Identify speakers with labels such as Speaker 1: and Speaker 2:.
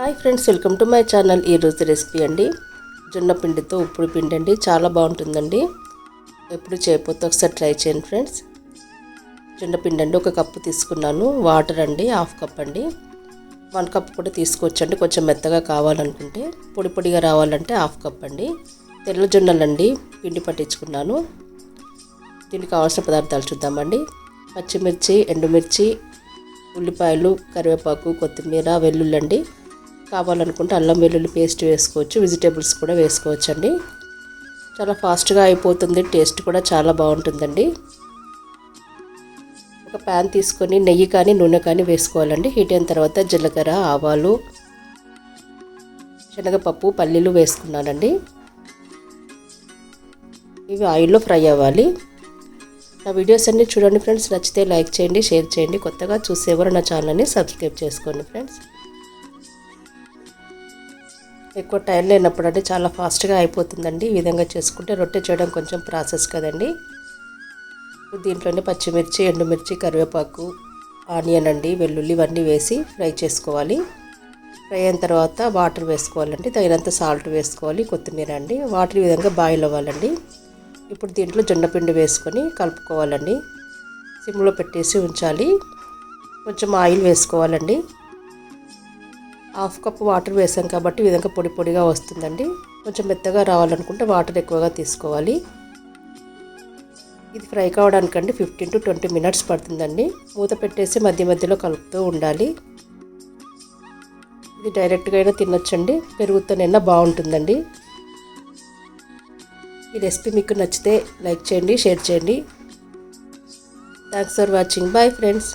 Speaker 1: Hi friends welcome to my channel ఈరోజు recipe అండి. జొన్న పిండితో ఉప్పుడు పిండి అండి చాలా బాగుంటుందండి. ఎప్పుడు చేయకపోతే ఒకసారి ట్రై చేయండి ఫ్రెండ్స్. జొన్న పిండి అండి ఒక కప్పు తీసుకున్నాను. వాటర్ అండి హాఫ్ కప్ అండి. వన్ కప్ కూడా తీసుకోవచ్చండి కొంచెం మెత్తగా కావాలనుకుంటే. పొడి పొడిగా రావాలంటే హాఫ్ కప్ అండి. తెల్ల జొన్నలండి పిండి పట్టించుకున్నాను. దీనికి కావాల్సిన పదార్థాలు చూద్దామండి. పచ్చిమిర్చి ఎండుమిర్చి ఉల్లిపాయలు కరివేపాకు కొత్తిమీర వెల్లుల్లి కావాలనుకుంటే అల్లం వెల్లుల్లి పేస్ట్ వేసుకోవచ్చు వెజిటేబుల్స్ కూడా వేసుకోవచ్చు అండి చాలా ఫాస్ట్గా అయిపోతుంది టేస్ట్ కూడా చాలా బాగుంటుందండి. ఒక ప్యాన్ తీసుకొని నెయ్యి కానీ నూనె కానీ వేసుకోవాలండి. హీట్ అయిన తర్వాత జీలకర్ర ఆవాలు శనగపప్పు పల్లీలు వేసుకున్నానండి. ఇవి ఆయిల్లో ఫ్రై అవ్వాలి. నా వీడియోస్ అన్నీ చూడండి ఫ్రెండ్స్. నచ్చితే లైక్ చేయండి షేర్ చేయండి. కొత్తగా చూసేవారు నా ఛానల్ని సబ్స్క్రైబ్ చేసుకోండి ఫ్రెండ్స్. ఎక్కువ టైం లేనప్పుడు అంటే చాలా ఫాస్ట్గా అయిపోతుందండి. ఈ విధంగా చేసుకుంటే రొట్టె చేయడం కొంచెం ప్రాసెస్ కదండి. దీంట్లోనే పచ్చిమిర్చి ఎండుమిర్చి కరివేపాకు ఆనియన్ అండి వెల్లుల్లి ఇవన్నీ వేసి ఫ్రై చేసుకోవాలి. ఫ్రై అయిన తర్వాత వాటర్ వేసుకోవాలండి. తగినంత సాల్ట్ వేసుకోవాలి కొత్తిమీర అండి. వాటర్ ఈ విధంగా బాయిల్ అవ్వాలండి. ఇప్పుడు దీంట్లో జొన్నపిండి వేసుకొని కలుపుకోవాలండి. సిమ్లో పెట్టేసి ఉంచాలి. కొంచెం ఆయిల్ వేసుకోవాలండి. హాఫ్ కప్ వాటర్ వేసాం కాబట్టి ఈ విధంగా పొడి పొడిగా వస్తుందండి. కొంచెం మెత్తగా రావాలనుకుంటే వాటర్ ఎక్కువగా తీసుకోవాలి. ఇది ఫ్రై కావడానికండి ఫిఫ్టీన్ టు ట్వంటీ మినిట్స్ పడుతుందండి. మూత పెట్టేసి మధ్య మధ్యలో కలుపుతూ ఉండాలి. ఇది డైరెక్ట్గా అయినా తినొచ్చండి. పెరుగుతోనైనా బాగుంటుందండి. ఈ రెసిపీ మీకు నచ్చితే లైక్ చేయండి షేర్ చేయండి. Thanks for watching bye friends